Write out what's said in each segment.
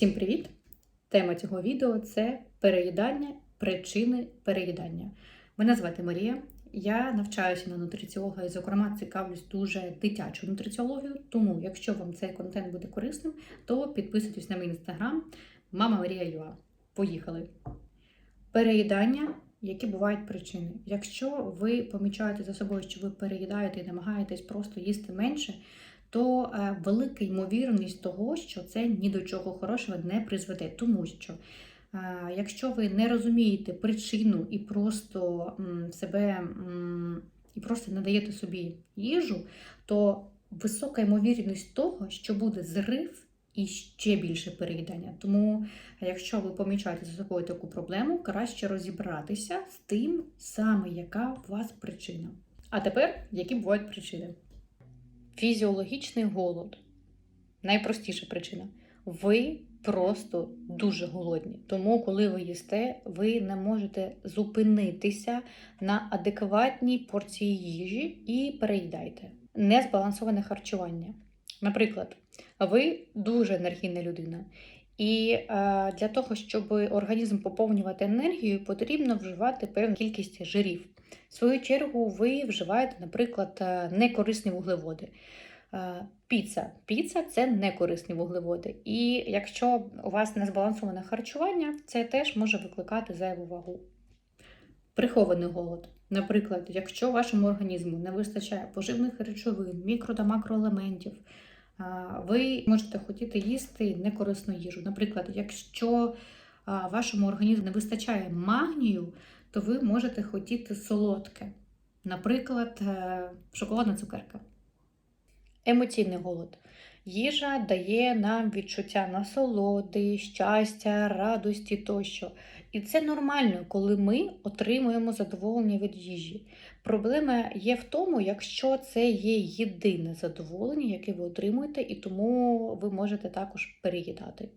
Всім привіт! Тема цього відео це переїдання, причини переїдання. Мене звати Марія. Я навчаюся на нутриціолога і, зокрема, цікавлюсь дуже дитячою нутриціологією. Тому, якщо вам цей контент буде корисним, то підписуйтесь на мій інстаграм Мама Марія Юа. Поїхали! Переїдання, які бувають причини. Якщо ви помічаєте за собою, що ви переїдаєте і намагаєтесь просто їсти менше, то е, велика ймовірність того, що це ні до чого хорошого не призведе. Тому що е, якщо ви не розумієте причину і просто себе і просто не даєте собі їжу, то висока ймовірність того, що буде зрив і ще більше переїдання. Тому, якщо ви помічаєте за собою таку проблему, краще розібратися з тим саме, яка у вас причина. А тепер, які бувають причини? Фізіологічний голод. Найпростіша причина. Ви просто дуже голодні. Тому, коли ви їсте, ви не можете зупинитися на адекватній порції їжі і переїдайте. Незбалансоване харчування. Наприклад, ви дуже енергійна людина. І е, для того, щоб організм поповнювати енергію, потрібно вживати певну кількість жирів. В свою чергу, ви вживаєте, наприклад, е, некорисні вуглеводи. Е, Піца. Піца це некорисні вуглеводи. І якщо у вас незбалансоване харчування, це теж може викликати зайву вагу. Прихований голод. Наприклад, якщо вашому організму не вистачає поживних речовин, мікро та макроелементів, ви можете хотіти їсти некорисну їжу. Наприклад, якщо вашому організму не вистачає магнію, то ви можете хотіти солодке, наприклад, е, шоколадна цукерка. Емоційний голод. Їжа дає нам відчуття насолоди, щастя, радості тощо. І це нормально, коли ми отримуємо задоволення від їжі. Проблема є в тому, якщо це є єдине задоволення, яке ви отримуєте, і тому ви можете також переїдати.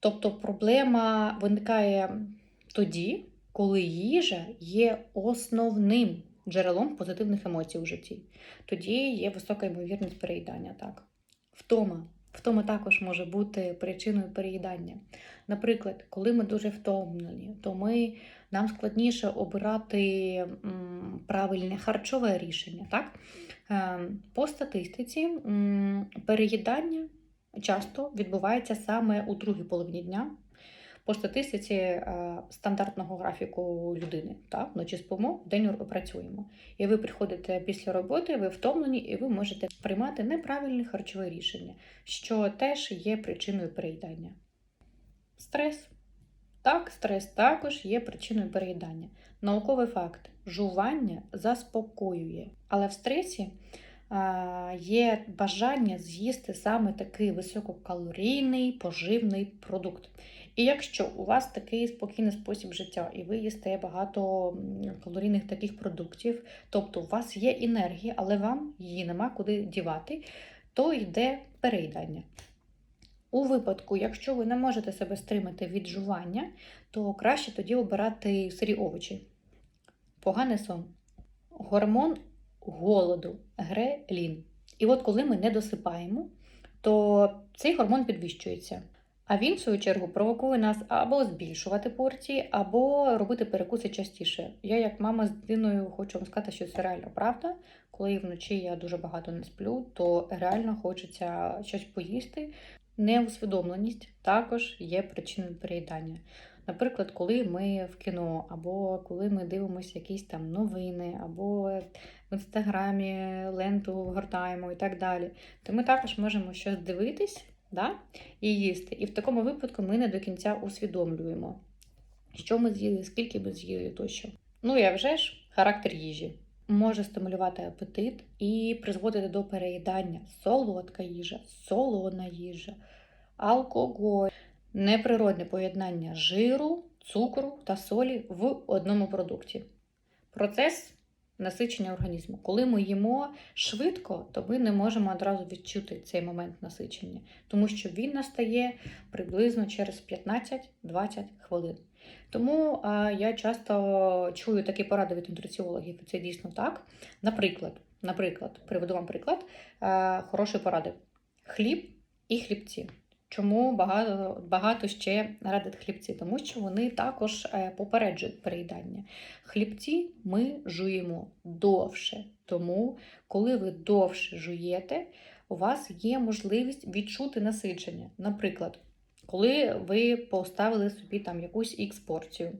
Тобто проблема виникає тоді, коли їжа є основним джерелом позитивних емоцій у житті. Тоді є висока ймовірність переїдання. Так. Втома. Втома також може бути причиною переїдання. Наприклад, коли ми дуже втомлені, то ми, нам складніше обирати правильне харчове рішення. Так? Е, по статистиці переїдання часто відбувається саме у другій половині дня по статистиці е, стандартного графіку людини. Так? Вночі спимо, день працюємо. І ви приходите після роботи, ви втомлені, і ви можете приймати неправильне харчове рішення, що теж є причиною переїдання. Стрес. Так, стрес також є причиною переїдання. Науковий факт: жування заспокоює, але в стресі є бажання з'їсти саме такий висококалорійний поживний продукт. І якщо у вас такий спокійний спосіб життя, і ви їсте багато калорійних таких продуктів, тобто у вас є енергія, але вам її нема куди дівати, то йде переїдання. У випадку, якщо ви не можете себе стримати від жування, то краще тоді обирати сирі овочі. Поганий сон. Гормон голоду, грелін. І от коли ми не досипаємо, то цей гормон підвищується. А він, в свою чергу, провокує нас або збільшувати порції, або робити перекуси частіше. Я, як мама з дитиною, хочу вам сказати, що це реально правда. Коли вночі я дуже багато не сплю, то реально хочеться щось поїсти. Неусвідомленість також є причиною переїдання. Наприклад, коли ми в кіно, або коли ми дивимося якісь там новини, або в інстаграмі ленту гортаємо і так далі, то ми також можемо щось дивитись да? і їсти. І в такому випадку ми не до кінця усвідомлюємо, що ми з'їли, скільки ми з'їли тощо. Ну і вже ж характер їжі. Може стимулювати апетит і призводити до переїдання солодка їжа, солона їжа, алкоголь, неприродне поєднання жиру, цукру та солі в одному продукті. Процес насичення організму. Коли ми їмо швидко, то ми не можемо одразу відчути цей момент насичення, тому що він настає приблизно через 15-20 хвилин. Тому а, я часто чую такі поради від нутриціологів, і це дійсно так. Наприклад, наприклад, приведу вам приклад а, хорошої поради: хліб і хлібці. Чому багато, багато ще радять хлібці? Тому що вони також е, попереджують переїдання. Хлібці ми жуємо довше. Тому, коли ви довше жуєте, у вас є можливість відчути насичення. Наприклад, коли ви поставили собі там якусь ікс порцію,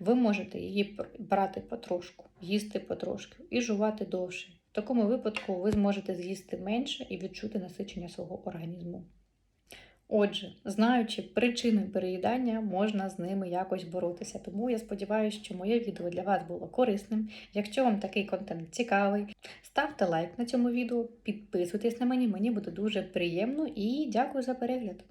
ви можете її брати потрошку, їсти потрошку і жувати довше. В такому випадку ви зможете з'їсти менше і відчути насичення свого організму. Отже, знаючи причини переїдання, можна з ними якось боротися. Тому я сподіваюся, що моє відео для вас було корисним. Якщо вам такий контент цікавий, ставте лайк на цьому відео, підписуйтесь на мені, мені буде дуже приємно і дякую за перегляд.